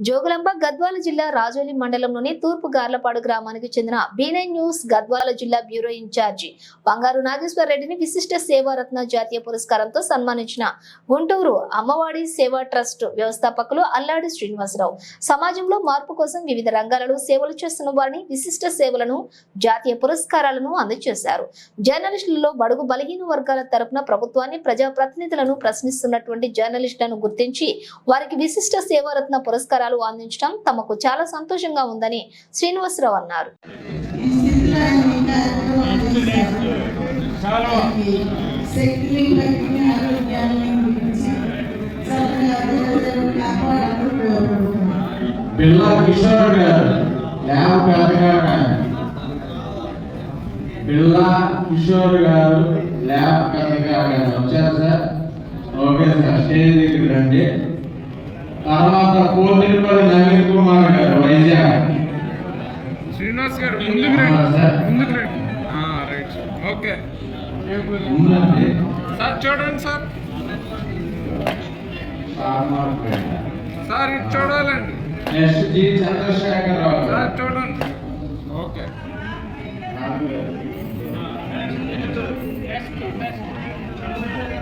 జోగులాంబ గద్వాల జిల్లా రాజోలి మండలంలోని తూర్పు గార్లపాడు గ్రామానికి చెందిన బీనై న్యూస్ గద్వాల జిల్లా బ్యూరో ఇన్ఛార్జి బంగారు నాగేశ్వర రెడ్డిని విశిష్ట సేవారత్న జాతీయ పురస్కారంతో సన్మానించిన గుంటూరు అమ్మవాడి సేవా ట్రస్ట్ వ్యవస్థాపకులు అల్లాడి శ్రీనివాసరావు. సమాజంలో మార్పు కోసం వివిధ రంగాలలో సేవలు చేస్తున్న వారిని విశిష్ట సేవలను జాతీయ పురస్కారాలను అందజేశారు. జర్నలిస్టులలో బడుగు బలహీన వర్గాల తరపున ప్రభుత్వాన్ని ప్రజాప్రతినిధులను ప్రశ్నిస్తున్నటువంటి జర్నలిస్టులను గుర్తించి వారికి విశిష్ట సేవారత్న పురస్కారాలు అందించడం తమకు చాలా సంతోషంగా ఉందని శ్రీనివాసరావు అన్నారు. బిల్లా కిషోర్ గారు లేవ పెద్దగా బిల్లా కిషోర్ గారు లేవ పెద్దగా వచ్చారు సార్. ఓకే సార్ స్టేజ్ దగ్గర రండి. తర్వాత కోటిపల్లి నవీన్ కుమార్ గారు వైజాగ్. శ్రీనివాస్ గారు ముందుకు రండి. ముందుకు రండి. ఓకే. సార్ చూడండి సార్. సార్ ఇది చూడాలండి. నెక్స్ట్ జి చంద్రశేఖర్ సార్ చూడండి. ఓకే. Next next